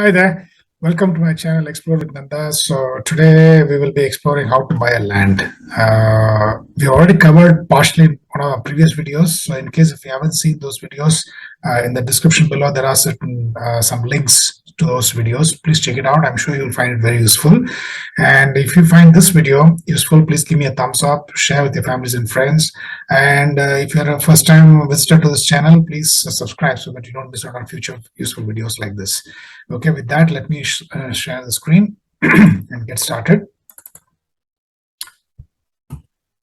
Hi there. Welcome to my channel Explore with Nanda. So today we will be exploring how to buy a land. Uh, we already covered partially one of our previous videos. So in case if you haven't seen those videos, uh, in the description below there are certain uh, some links to those videos. Please check it out. I'm sure you'll find it very useful. And if you find this video useful, please give me a thumbs up, share with your families and friends. And uh, if you're a first time visitor to this channel, please subscribe so that you don't miss out on future useful videos like this. Okay, with that, let me sh uh, share the screen and get started.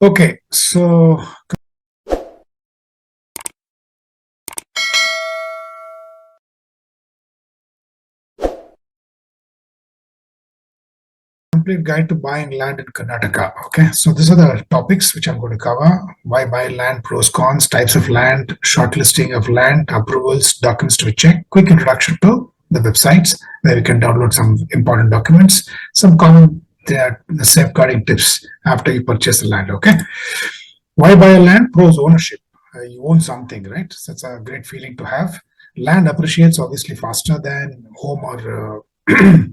Okay, so complete guide to buying land in Karnataka. Okay, so these are the topics which I'm going to cover. Why buy land, pros, cons, types of land, shortlisting of land, approvals, documents to check, quick introduction to the websites where you can download some important documents, some common uh, safeguarding tips after you purchase the land. Okay, why buy a land? Pros, ownership. Uh, you own something, right? So it's a great feeling to have. Land appreciates obviously faster than home or uh,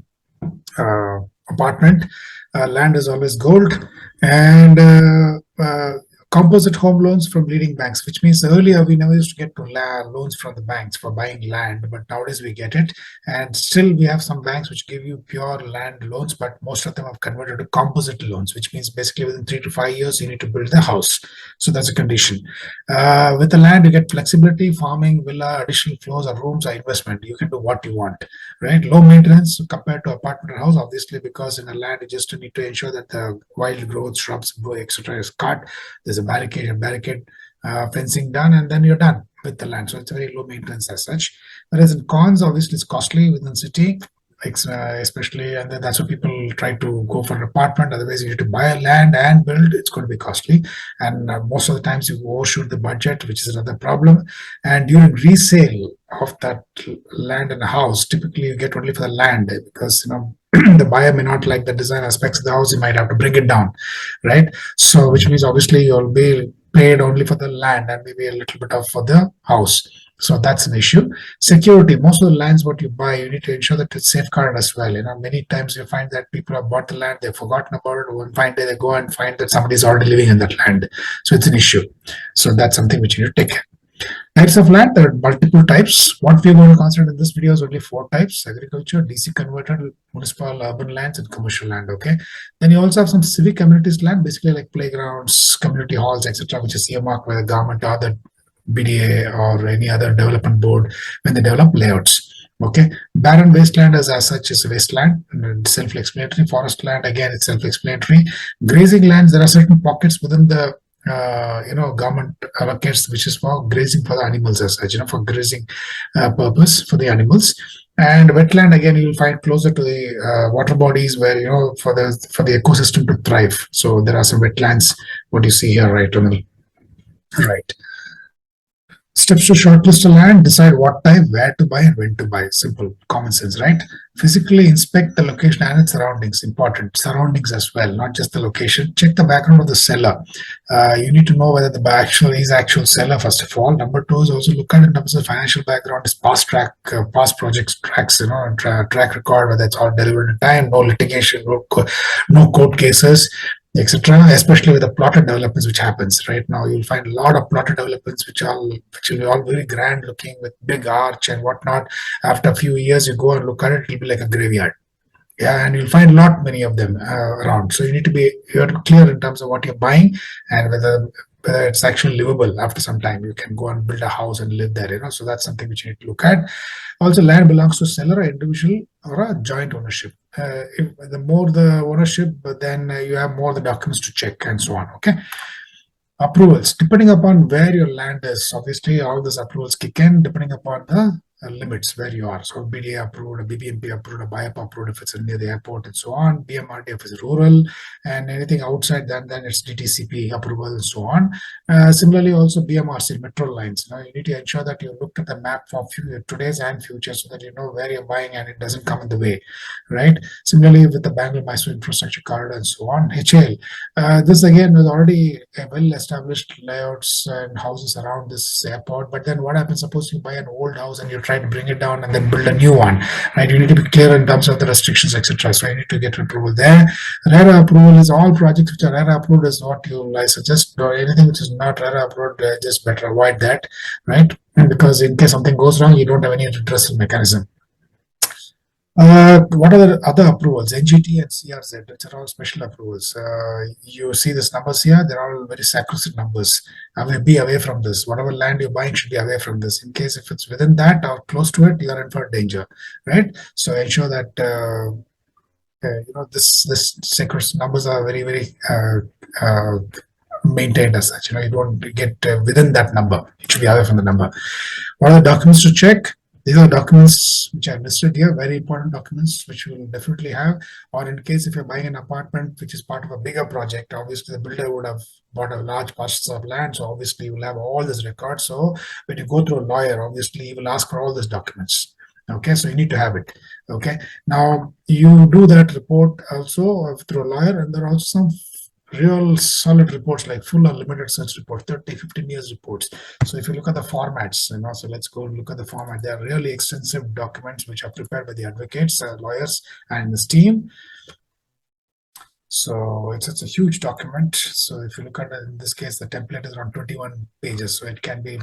uh, apartment. Uh, land is always gold, and uh, uh, composite home loans from leading banks, which means earlier we never used to get to loans from the banks for buying land, but nowadays we get it. And still we have some banks which give you pure land loans, but most of them have converted to composite loans, which means basically within three to five years you need to build the house. So that's a condition. Uh, with the land, you get flexibility, farming, villa, additional floors or rooms or investment. You can do what you want, right? Low maintenance compared to apartment or house, obviously, because in a land you just need to ensure that the wild growth, shrubs, etc. is cut. There's a barricade barricade uh, fencing done, and then you're done with the land. So it's very low maintenance as such. Whereas in cons, obviously, it's costly within city, uh, especially, and then that's why people try to go for an apartment. Otherwise, you need to buy a land and build. It's going to be costly, and uh, most of the times you overshoot the budget, which is another problem. And during resale of that land and house, typically you get only for the land because you know the buyer may not like the design aspects of the house, you might have to bring it down, right? So, which means obviously you'll be paid only for the land and maybe a little bit of for the house. So that's an issue. Security. Most of the lands what you buy, you need to ensure that it's safeguarded as well. You know, many times you find that people have bought the land, they've forgotten about it. One fine day they go and find that somebody is already living in that land. So it's an issue. So that's something which you need to take care. Types of land, there are multiple types. What we're going to consider in this video is only four types, agriculture, DC converted, municipal, urban lands, and commercial land, okay? Then you also have some civic communities land, basically like playgrounds, community halls, etc., which is earmarked by the government or the BDA or any other development board when they develop layouts. Okay, barren wasteland as, as such is wasteland, self-explanatory. Forest land again, it's self-explanatory. Grazing lands, there are certain pockets within the uh, you know government allocates which is for grazing for the animals as such you know for grazing uh, purpose for the animals and wetland again you'll find closer to the uh, water bodies where you know for the for the ecosystem to thrive so there are some wetlands what you see here right on right Steps to shortlist a land, decide what type, where to buy, and when to buy. Simple, common sense, right? Physically inspect the location and its surroundings. Important. Surroundings as well, not just the location. Check the background of the seller. Uh, you need to know whether the actual is actual seller, first of all. Number two is also look at in terms of financial background, is past track, uh, past projects tracks, you know, tra track record, whether it's all delivered in time, no litigation, no, co no court cases etc. Especially with the plotted developments which happens right now, you'll find a lot of plotted developments which are which will be all very grand looking with big arch and whatnot. After a few years, you go and look at it, it'll be like a graveyard. Yeah, and you'll find a lot many of them uh, around. So you need to be you have to clear in terms of what you're buying and whether whether it's actually livable after some time you can go and build a house and live there you know so that's something which you need to look at also land belongs to seller or individual or a joint ownership if the more the ownership then uh, you have more the documents to check and so on okay? Approvals depending upon where your land is obviously all these approvals kick in depending upon the limits where you are. So BDA approved, BBMP approved, a BIAP approved if it's near the airport and so on. BMRDF is rural, and anything outside that, then it's DTCP approval and so on. Uh, similarly, also BMRC metro lines. Now you need to ensure that you looked at the map for today's and future so that you know where you're buying and it doesn't come in the way, right? Similarly, with the Bangalore Mysore infrastructure corridor and so on. HAL. Uh, this again was already well-established layouts and houses around this airport. But then what happens? Suppose you buy an old house and you try bring it down and then build a new one, right? You need to be clear in terms of the restrictions, etc. So you need to get approval there. RERA approval is all projects which are RERA approved is what you I suggest. Or anything which is not RERA approved, uh, just better avoid that, right? And because in case something goes wrong, you don't have any redressal mechanism. Uh, what are the other approvals? NGT and CRZ, which are all special approvals. Uh, you see these numbers here, they're all very sacrosanct numbers. I Away, be away from this. Whatever land you're buying should be away from this. In case if it's within that or close to it, you are in for danger, right? So ensure that uh, uh, you know this this sacrosanct numbers are very very uh, uh, maintained as such. You know you don't get uh, within that number. It should be away from the number. What are the documents to check? These are documents which are listed here, very important documents which you will definitely have. Or in case if you're buying an apartment which is part of a bigger project, obviously the builder would have bought a large parcels of land, so obviously you will have all this record. So when you go through a lawyer, obviously he will ask for all these documents. Okay, so you need to have it. Okay, now you do that report also uh, through a lawyer, and there are also some real solid reports like full unlimited search report 30 15 years reports. So if you look at the formats you know so let's go look at the format. They are really extensive documents which are prepared by the advocates uh, lawyers and the team so it's, it's a huge document. So if you look at it, in this case, the template is around 21 pages. So it can be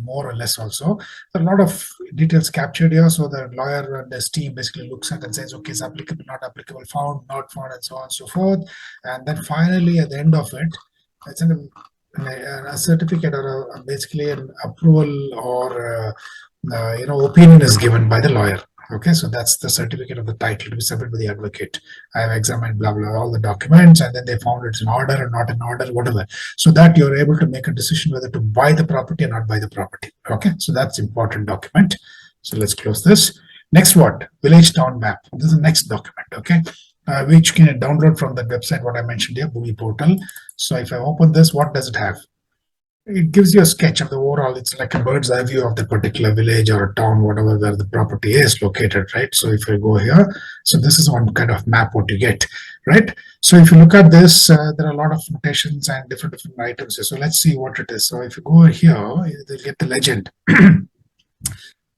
more or less also. There a lot of details captured here. So the lawyer and his team basically looks at and says, okay, it's applicable, not applicable, found, not found, and so on and so forth. And then finally, at the end of it, it's a, a certificate or a, basically an approval or uh, uh, you know opinion is given by the lawyer Okay, so that's the certificate of the title to be submitted by the advocate. I have examined blah blah all the documents, and then they found it's in order or not in order, whatever. So that you're able to make a decision whether to buy the property or not buy the property. Okay, so that's important document. So let's close this. Next, what village town map? This is the next document. Okay, uh, which can download from the website what I mentioned here, Boomi portal. So if I open this, what does it have? It gives you a sketch of the overall it's like a bird's eye view of the particular village or town whatever where the property is located right? So if I go here so this is one kind of map what you get right? So if you look at this uh, there are a lot of notations and different different items here. so let's see what it is. So if you go here you'll get the legend.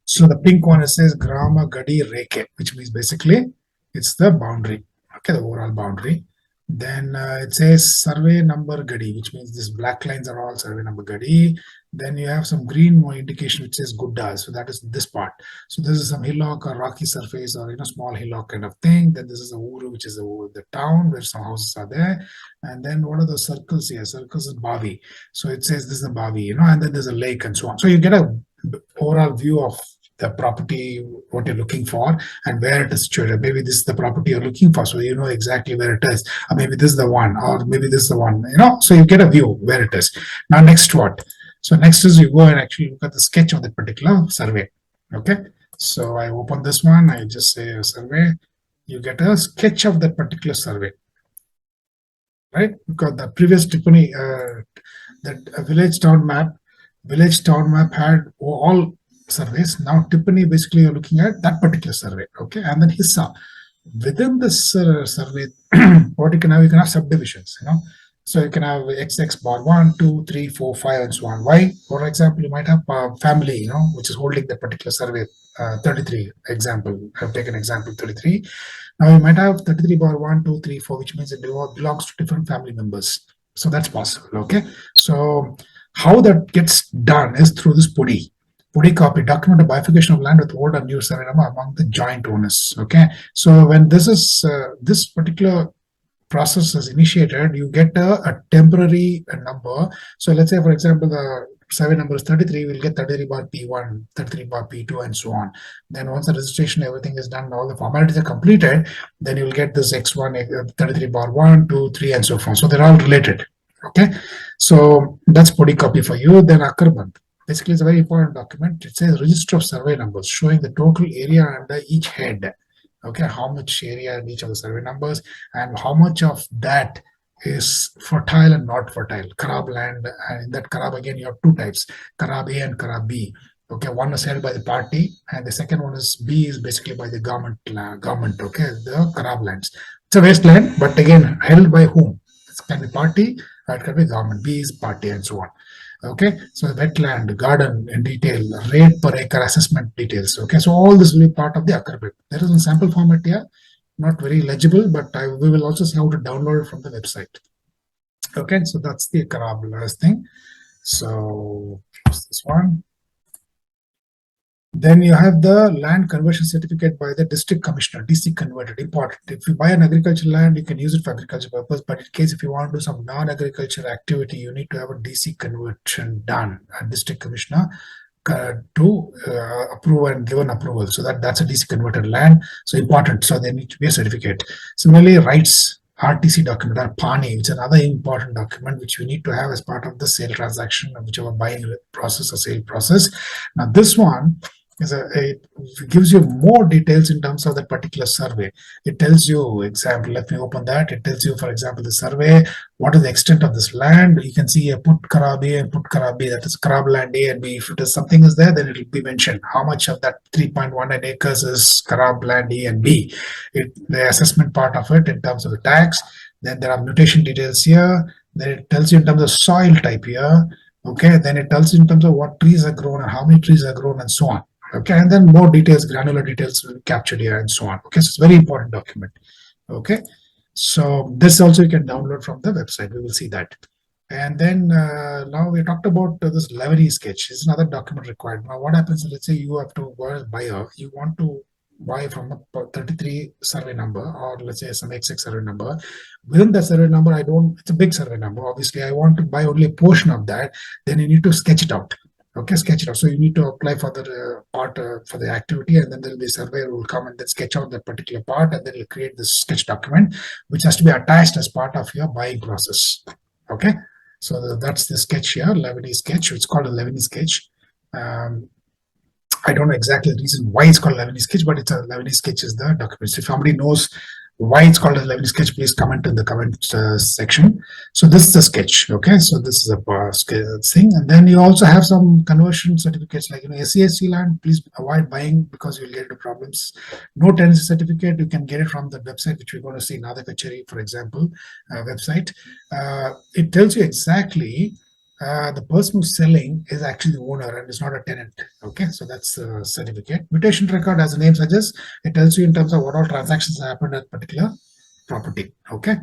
So the pink one says grama gadi reke which means basically it's the boundary okay the overall boundary then uh, it says survey number Gadi, which means these black lines are all survey number Gadi. Then you have some green indication which says Gudda. So that is this part. So this is some hillock or rocky surface or you know small hillock kind of thing. Then this is the Uru, which is the, the town where some houses are there. And then what are the circles here? Circles is Bavi. So it says this is the Bavi, you know, and then there's a lake and so on. So you get a overall view of the property what you're looking for and where it is situated. Maybe this is the property you're looking for so you know exactly where it is. Or maybe this is the one or maybe this is the one you know so you get a view where it is. Now next what? So next is you go and actually look at the sketch of that particular survey okay? So i open this one i just say survey. You get a sketch of that particular survey right? Because the previous tiffany uh, that village town map village town map had all surveys. Now Tippani basically you're looking at that particular survey, okay, and then Hissa. Within this uh, survey, what you can have, you can have subdivisions, you know. So you can have XX bar 1, 2, 3, 4, 5, and so on. Why? For example, you might have a family, you know, which is holding the particular survey, uh, 33 example. I've taken example 33. Now you might have 33 bar 1, 2, 3, 4, which means it belongs to different family members. So that's possible, okay? So how that gets done is through this PODI. PODI copy, document a bifurcation of land with old and new number among the joint owners. Okay, so when this is uh, this particular process is initiated, you get a, a temporary number. So let's say, for example, the survey number is 33, we'll get 33 bar P1, 33 bar P2, and so on. Then once the registration, everything is done, all the formalities are completed, then you'll get this X1, uh, 33 bar 1, 2, 3, and so forth. So they're all related. Okay, so that's PODI copy for you. Then Akkarbandh basically it's a very important document. It says register of survey numbers showing the total area under each head. Okay, how much area in each of the survey numbers and how much of that is fertile and not fertile. Kharab land, and in that Kharab again you have two types, Kharab A and Kharab B. Okay, one is held by the party, and the second one is B is basically by the government. Uh, government, okay, the Kharab lands. It's a wasteland, but again held by whom? It can be party, it can be government. B is party, and so on. Okay, so wetland, garden in detail, rate per acre assessment details. Okay, so all this will be part of the bit. There is a sample format here, not very legible, but I, we will also see how to download it from the website. Okay, so that's the Karabulas thing. So this one. Then you have the land conversion certificate by the district commissioner, DC converted, important. If you buy an agricultural land, you can use it for agriculture purpose, but in case if you want to do some non-agriculture activity, you need to have a DC conversion done, a district commissioner uh, to uh, approve and give an approval. So that that's a DC converted land. So important. So there need to be a certificate. Similarly, rights RTC document or PANI, which is another important document which we need to have as part of the sale transaction, whichever buying process or sale process. Now this one a, it gives you more details in terms of that particular survey. It tells you, example, let me open that. It tells you, for example, the survey, what is the extent of this land. You can see a put Karab A and put Karab B, that is Karab land A and B. If it is something is there, then it will be mentioned how much of that 3.19 acres is Karab land A and B. It, the assessment part of it in terms of the tax. Then there are mutation details here. Then it tells you in terms of soil type here. Okay, then it tells you in terms of what trees are grown and how many trees are grown and so on okay and then more details granular details will be captured here and so on. Okay so it's a very important document. Okay so this also you can download from the website. We will see that. And then uh, now we talked about uh, this Levany sketch. Is another document required. Now what happens let's say you have to buy a you want to buy from a 33 survey number or let's say some XX survey number. Within the survey number I don't it's a big survey number. Obviously I want to buy only a portion of that. Then you need to sketch it out okay sketch it out. So you need to apply for the uh, part uh, for the activity and then there will be a surveyor who will come and then sketch out that particular part and then you'll create this sketch document which has to be attached as part of your buying process. Okay? So the, that's the sketch here Levany sketch. It's called a Levany sketch. Um, I don't know exactly the reason why it's called Levany sketch but it's a Levany sketch is the document. So if somebody knows why it's called a Levany sketch, please comment in the comment uh, section. So this is a sketch, okay? So this is a uh, thing. And then you also have some conversion certificates like, you know, SCSC land, please avoid buying because you'll get into problems. No tenancy certificate, you can get it from the website, which we're going to see in other Kachari, for example, uh, website. Uh, it tells you exactly uh, the person who's selling is actually the owner and is not a tenant. Okay, so that's the certificate. Mutation record, as the name suggests, it tells you in terms of what all transactions happened at particular property. Okay.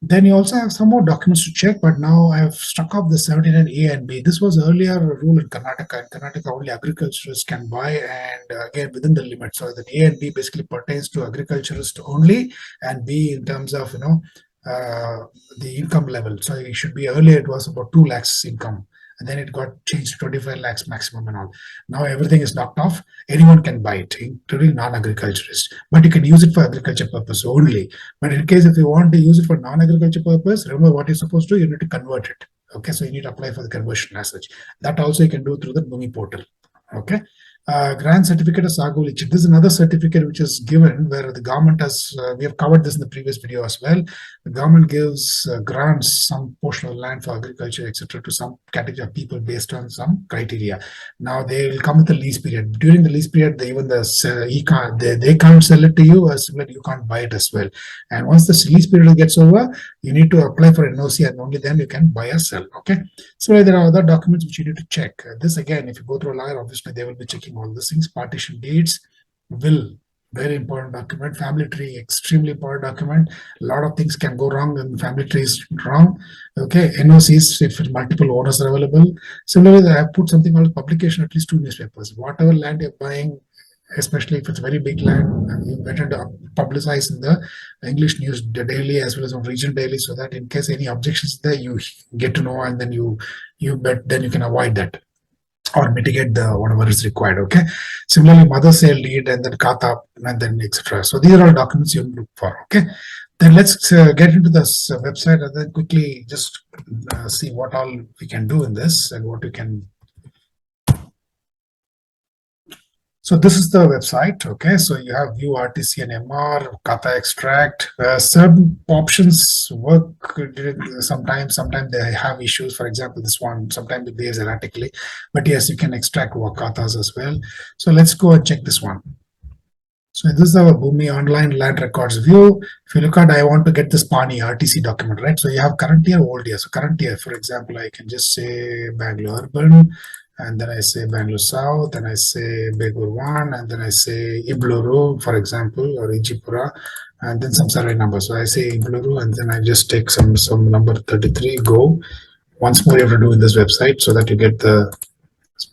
Then you also have some more documents to check, but now I have struck off the 79A and B. This was earlier a rule in Karnataka. In Karnataka, only agriculturists can buy and uh, again within the limit. So the A and B basically pertains to agriculturists only and B in terms of, you know, uh, the income level. So it should be earlier it was about 2 lakhs income and then it got changed to 25 lakhs maximum and all. Now everything is knocked off. Anyone can buy it, including non-agriculturists. But you can use it for agriculture purpose only. But in case if you want to use it for non-agriculture purpose, remember what you're supposed to do, you need to convert it. Okay, so you need to apply for the conversion as such. That also you can do through the Bhumi portal. Okay uh, grant certificate of Sagulichi. This is another certificate which is given where the government has, uh, we have covered this in the previous video as well. The government gives uh, grants some portion of land for agriculture, etc., to some category of people based on some criteria. Now they will come with a lease period. During the lease period, they even the he can't, they, they can't sell it to you, as well you can't buy it as well. And once the lease period gets over, you need to apply for NOC and only then you can buy or sell. Okay. So there are other documents which you need to check. this again, if you go through a lawyer, obviously they will be checking all these things. Partition deeds, will, very important document. Family tree, extremely important document. A lot of things can go wrong when family tree is wrong. Okay, NOCs if multiple owners are available. Similarly, I have put something called publication at least two newspapers. Whatever land you're buying, especially if it's very big land, you better publicize in the English news daily as well as on region daily, so that in case any objections there, you get to know and then you you bet then you can avoid that or mitigate the whatever is required okay? Similarly mother sale lead and then kata and then etc so these are all documents you look for okay? Then let's uh, get into this uh, website and then quickly just uh, see what all we can do in this and what we can So this is the website. Okay, so you have view RTC and MR, kata extract. Uh, options work sometimes. Sometimes they have issues. For example, this one sometimes it behaves erratically. But yes, you can extract katas as well. So let's go and check this one. So this is our Bhumi online land records view. If you look at, I want to get this PANI RTC document, right? So you have current year, old year. So current year, for example, I can just say Bangalore urban, and then I say Bangalore South, and I say Begur 1, and then I say Ibluru, for example, or Ijipura, and then some survey number. So I say Ibluru, and then I just take some some number 33, go. Once more you have to do in this website so that you get the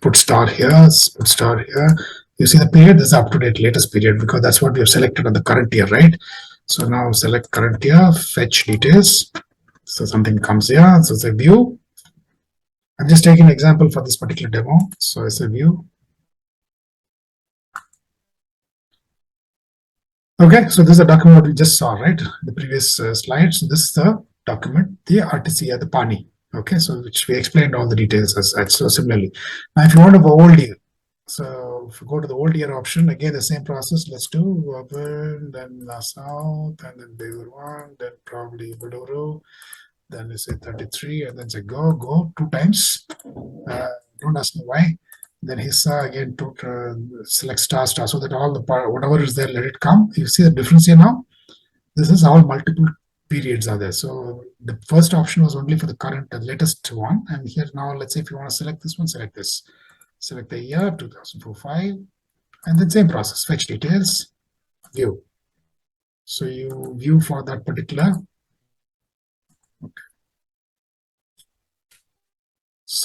put star here, put star here. You see the period, this is up to date latest period because that's what we have selected on the current year, right? So now select current year, fetch details. So something comes here, so a view. I'm just taking an example for this particular demo. So it's a view. Okay, so this is a document we just saw, right? The previous uh, slide. So this is the document, the RTC, at the PANI. Okay, so which we explained all the details as, as so similarly. Now, if you want to go old year, so if you go to the old year option, again the same process. Let's do urban, then La South, and then one, then probably Bedoro, then we say 33, and then say go, go two times. Uh, don't ask me why. Then Hissa again to uh, select star star so that all the part whatever is there, let it come. You see the difference here now. This is all multiple periods are there. So the first option was only for the current, the latest one. And here now, let's say if you want to select this one, select this. Select the year 2004 5, and then same process, fetch details, view. So you view for that particular.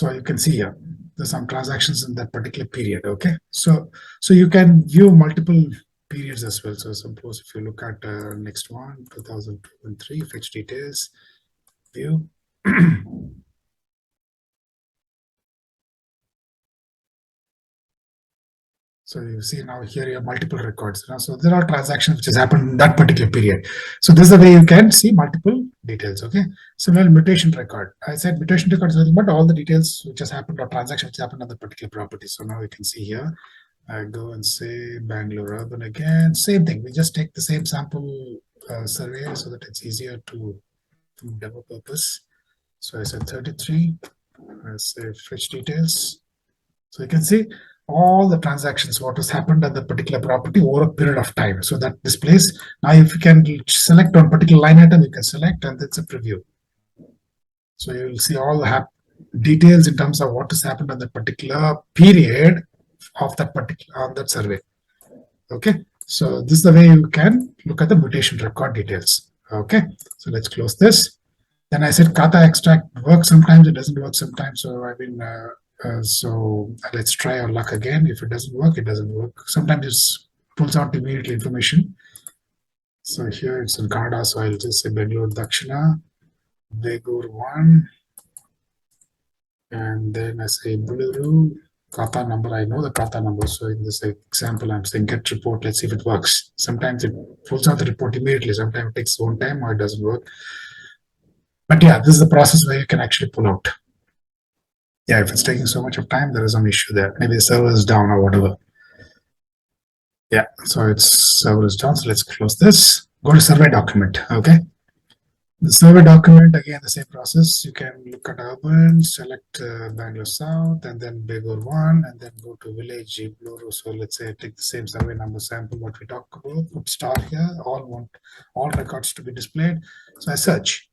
So you can see here, there's some transactions in that particular period. Okay. So, so you can view multiple periods as well. So suppose if you look at uh, next one, 2002 and 3, fetch details, view. So you see now here you have multiple records. So there are transactions which has happened in that particular period. So this is the way you can see multiple details. Okay. Similar mutation record. I said mutation record is nothing but all the details which has happened or transaction which happened on the particular property. So now you can see here. I go and say Bangalore urban again. Same thing. We just take the same sample uh, survey so that it's easier to, to demo purpose. So I said 33. I say fetch details. So you can see all the transactions, what has happened at the particular property over a period of time. So that displays. Now, if you can select on particular line item, you can select and it's a preview. So you will see all the details in terms of what has happened on that particular period of that particular on that survey. Okay. So this is the way you can look at the mutation record details. Okay. So let's close this. Then I said kata extract works sometimes, it doesn't work sometimes. So I mean, uh, uh, so let's try our luck again. If it doesn't work, it doesn't work. Sometimes it pulls out immediately information. So here it's in Kannada, so I'll just say Bangalore Dakshina, Begur 1, and then I say Buluru, kata number. I know the kata number, so in this example, I'm saying get report. Let's see if it works. Sometimes it pulls out the report immediately. Sometimes it takes one time or it doesn't work. But yeah, this is the process where you can actually pull out yeah, if it's taking so much of time, there is some issue there. Maybe the server is down or whatever. Yeah, so it's server is down. So let's close this. Go to survey document. Okay. The survey document, again, the same process. You can look at urban, select uh, Bangalore South, and then Begur 1, and then go to village Bluru. So let's say take the same survey number sample, what we talked about, put star here, all want all records to be displayed. So I search.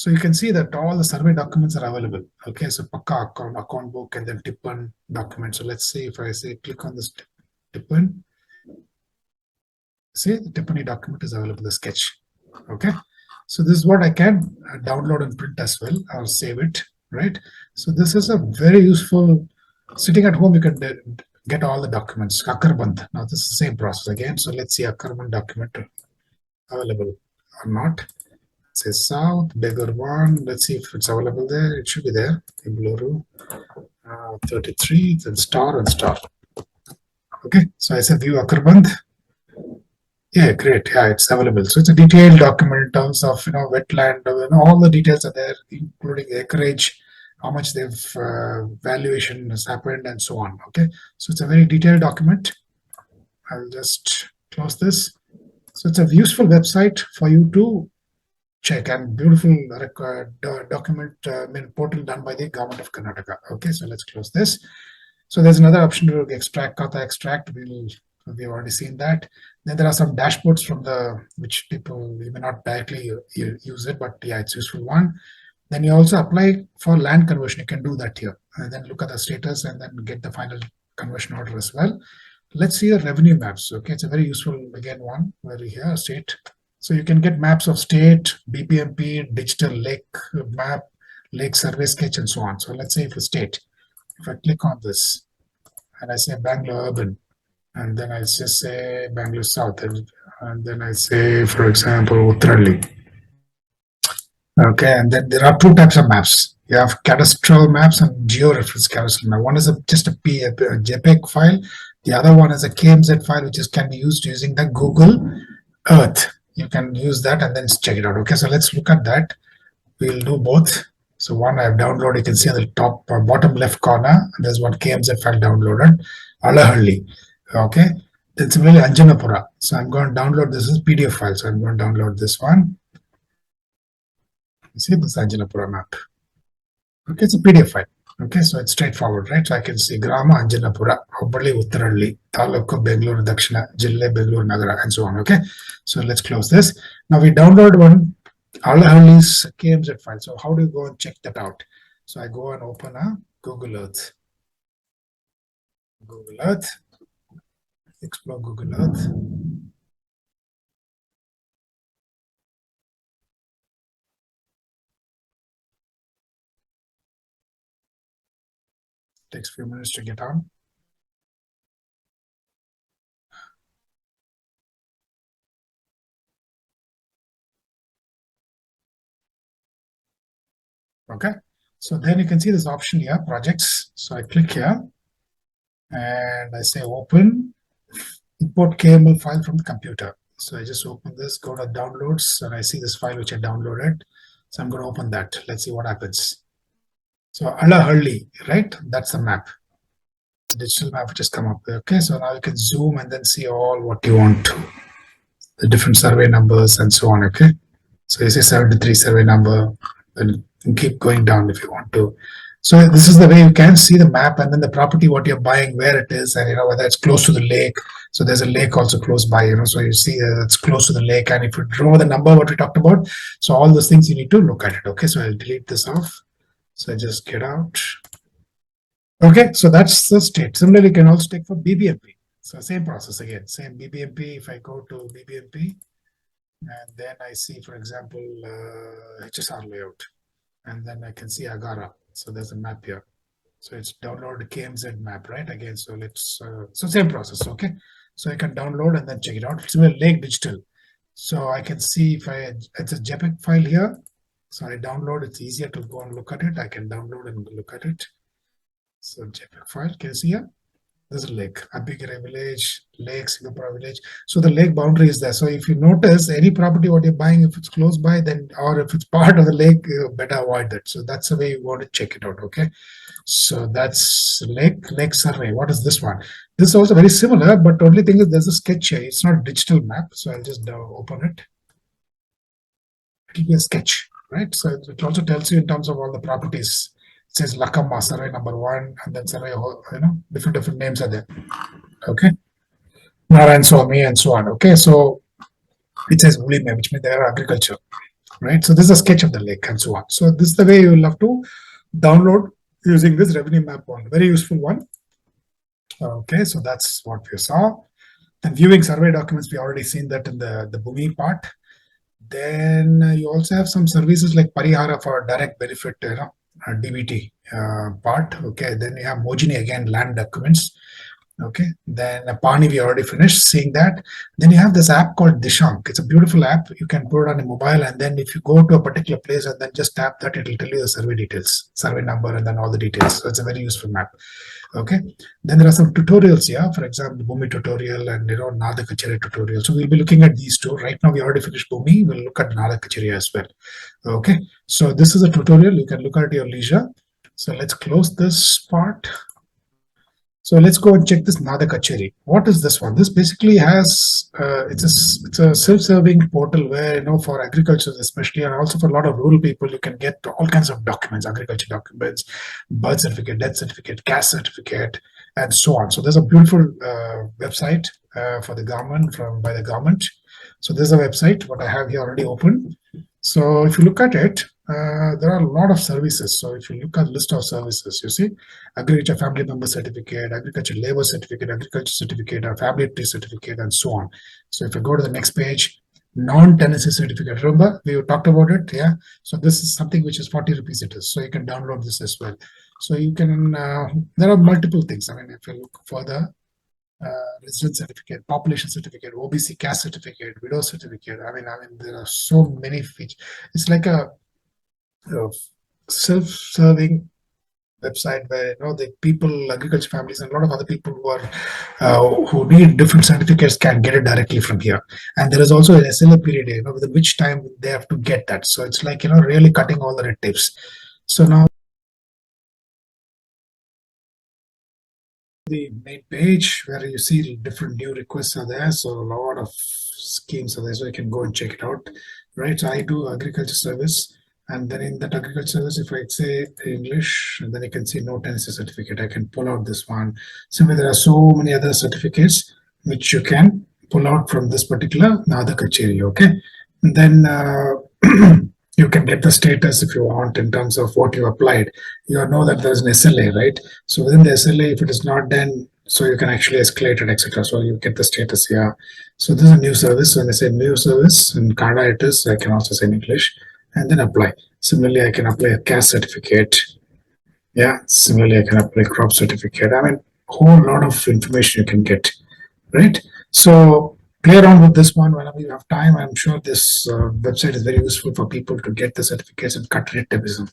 So you can see that all the survey documents are available. Okay, so Pakka account, account book, and then Tippan document. So let's see if I say click on this Tippan. See the Tippani document is available, the sketch. Okay, so this is what I can uh, download and print as well or save it, right? So this is a very useful, sitting at home, you can get all the documents, Akkarband. Now this is the same process again. So let's see Akkarband document available or not say south, Begur one. Let's see if it's available there. It should be there. In Ibluru, uh, 33, then star and star. Okay, so I said view Akkarband. Yeah, great. Yeah, it's available. So it's a detailed document in terms of you know wetland. You know, all the details are there, including acreage, how much they've uh, valuation has happened, and so on. Okay, so it's a very detailed document. I'll just close this. So it's a useful website for you to check and beautiful record, uh, document uh, portal done by the government of Karnataka. Okay, so let's close this. So there's another option to extract kata extract. We'll we've already seen that. Then there are some dashboards from the which people you may not directly use it, but yeah, it's useful one. Then you also apply for land conversion. You can do that here, and then look at the status and then get the final conversion order as well. Let's see the revenue maps. Okay, it's a very useful again one where we here state. So you can get maps of state, BBMP, digital lake map, lake survey sketch, and so on. So let's say if a state, if I click on this and I say Bangalore urban, and then I just say Bangalore South, and, and then I say, for example, Uttarali. Okay, and then there are two types of maps. You have cadastral maps and georeference cadastral map. One is a, just a, P, a JPEG file. The other one is a KMZ file, which is can be used using the Google Earth. You can use that and then check it out. Okay, so let's look at that. We'll do both. So one I have downloaded, you can see on the top uh, bottom left corner, there's one KMZ file downloaded, Alahalli. Okay, then similarly Anjanapura. So I'm going to download this as PDF file. So I'm going to download this one. You see this Anjanapura map. Okay, it's a PDF file. Okay, so it's straightforward, right? So I can see Grama Anjanapura, Hubballi Uttaralli, Taluku Bengaluru Dakshina, Jille Bengaluru Nagara, and so on. Okay, so let's close this. Now we download one Alahalli's KMZ file. So how do you go and check that out? So I go and open a Google Earth. Google Earth. Explore Google Earth. Takes a few minutes to get on. Okay, so then you can see this option here, projects. So I click here and I say open, import KML file from the computer. So I just open this, go to downloads, and I see this file which I downloaded. So I'm going to open that. Let's see what happens. So Alahalli, right? That's the map. The digital map which has come up. Okay, so now you can zoom and then see all what you want to. The different survey numbers and so on. Okay. So you see 73 survey number, and keep going down if you want to. So this is the way you can see the map and then the property, what you're buying, where it is, and you know whether it's close to the lake. So there's a lake also close by, you know. So you see uh, it's close to the lake, and if you draw the number what we talked about, so all those things you need to look at it. Okay, so I'll delete this off. So I just get out. Okay, so that's the state. Similarly, you can also take for BBMP. So same process again, same BBMP. If I go to BBMP, and then I see, for example, uh, HSR layout, and then I can see Agara. So there's a map here. So it's download KMZ map, right? Again, so let's, uh, so same process, okay? So I can download and then check it out. It's a Lake Digital. So I can see if I, it's a JPEG file here. So I download, it's easier to go and look at it. I can download and look at it. So JPEG file, can you see here? There's a lake, Abhigire village, lake, Singapore village. So the lake boundary is there. So if you notice any property what you're buying, if it's close by, then or if it's part of the lake, you better avoid that. So that's the way you want to check it out. Okay. So that's lake lake survey. What is this one? This is also very similar, but only thing is there's a sketch here. It's not a digital map. So I'll just uh, open it. It'll be a sketch, right? So it also tells you in terms of all the properties it says Lakama survey number one, and then survey, you know, different different names are there. Okay. Narayan Swami and so on. Okay, so it says Ulime, which means they are agriculture, right? So this is a sketch of the lake and so on. So this is the way you will have to download using this revenue map one. Very useful one. Okay, so that's what we saw. Then viewing survey documents, we already seen that in the, the Boomi part. Then you also have some services like Parihara for direct benefit, you know, uh, DBT uh, part. Okay, then you have Mojini again, land documents. Okay, then Pani we already finished seeing that. Then you have this app called Dishank. It's a beautiful app. You can put it on a mobile, and then if you go to a particular place and then just tap that, it'll tell you the survey details, survey number, and then all the details. So it's a very useful map. Okay, then there are some tutorials here. For example, Boomi tutorial and you know Nada Kacheri tutorial. So we'll be looking at these two. Right now we already finished Boomi. We'll look at Nada Kacheri as well. Okay, so this is a tutorial. You can look at your leisure. So let's close this part. So let's go and check this Nada Kacheri. What is this one? This basically has uh, it's a it's a self-serving portal where you know for agriculture especially and also for a lot of rural people you can get all kinds of documents, agriculture documents, birth certificate, death certificate, caste certificate, and so on. So there's a beautiful uh, website uh, for the government from by the government. So there's a website what I have here already open. So if you look at it, uh, there are a lot of services. So if you look at the list of services, you see agriculture family member certificate, agriculture labor certificate, agriculture certificate, or family tree certificate, and so on. So if you go to the next page, non-tenancy certificate. Remember we talked about it, yeah. So this is something which is 40 rupees it is. So you can download this as well. So you can. Uh, there are multiple things. I mean, if you look further, resident certificate, population certificate, OBC caste certificate, widow certificate. I mean, I mean, there are so many features. It's like a, a self-serving website where you know the people, agriculture families, and a lot of other people who are uh, who need different certificates can get it directly from here. And there is also an SLA period, you know, within which time they have to get that. So it's like you know really cutting all the red tapes. So now the main page where you see different new requests are there. So a lot of schemes are there, so you can go and check it out. Right. So I do agriculture service. And then in that agriculture service, if I say English, and then you can see no tenancy certificate, I can pull out this one. Simply, there are so many other certificates which you can pull out from this particular Nada Kacheri, okay? And then uh, you can get the status if you want in terms of what you applied. You know that there's an SLA, right? So within the SLA, if it is not done, so you can actually escalate it, etc. So you get the status here. So this is a new service. When I say new service in Kannada, it is. I can also say in English and then apply. Similarly, I can apply a caste certificate. Yeah, similarly, I can apply crop certificate. I mean, whole lot of information you can get, right? So play around with this one whenever you have time. I'm sure this uh, website is very useful for people to get the certificates rate tapism.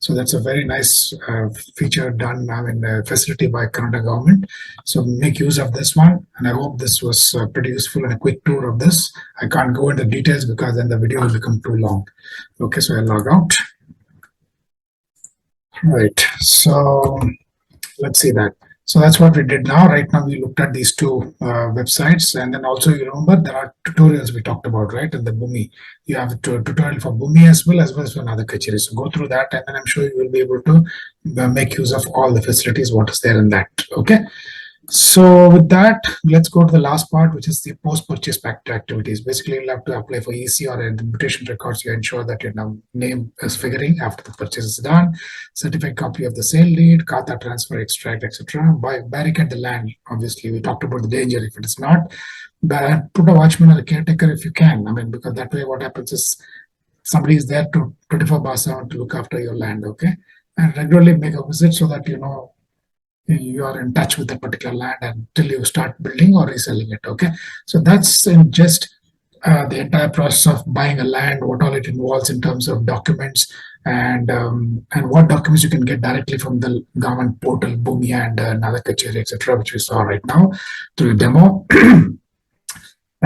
So that's a very nice uh, feature done now in the facility by Kannada government. So make use of this one. And I hope this was uh, pretty useful and a quick tour of this. I can't go into details because then the video will become too long. Okay, so I'll log out. Right, so let's see that. So that's what we did now. Right now, we looked at these two uh, websites, and then also you remember there are tutorials we talked about, right? In the Boomi, you have a tutorial for Boomi as well as well as for another Kacheri. So go through that, and then I'm sure you will be able to uh, make use of all the facilities what is there in that. Okay. So with that, let's go to the last part, which is the post-purchase pact activities. Basically, you'll have to apply for EC or invitation records. You ensure that your name is figuring after the purchase is done. Certified copy of the sale deed, kata transfer extract, etc. Barricade the land. Obviously, we talked about the danger if it is not. But put a watchman or a caretaker if you can. I mean, because that way, what happens is somebody is there to 24 bar 7 to look after your land. Okay, and regularly make a visit so that you know you are in touch with that particular land until you start building or reselling it okay? So that's in just uh, the entire process of buying a land what all it involves in terms of documents and um, and what documents you can get directly from the government portal Boomi and uh, Nadakacheri etc which we saw right now through the demo.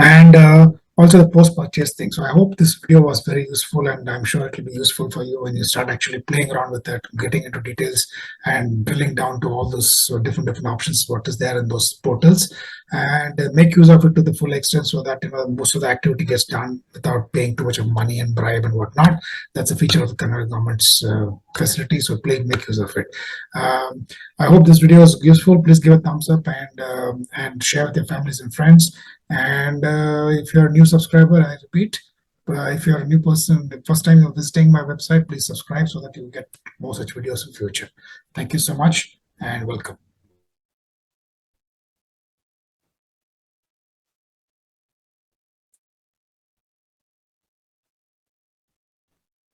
And uh, also the post-purchase thing. So I hope this video was very useful and I'm sure it will be useful for you when you start actually playing around with it, getting into details and drilling down to all those different different options, what is there in those portals and make use of it to the full extent so that you know most of the activity gets done without paying too much of money and bribe and whatnot. That's a feature of the Kannada government's uh, facility, so please make use of it. Um, I hope this video was useful. Please give a thumbs up and um, and share with your families and friends. And uh, if you're a new subscriber, I repeat, uh, if you're a new person, the first time you're visiting my website, please subscribe so that you get more such videos in future. Thank you so much and welcome.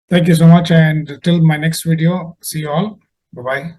Thank you so much. And till my next video, see you all. Bye bye.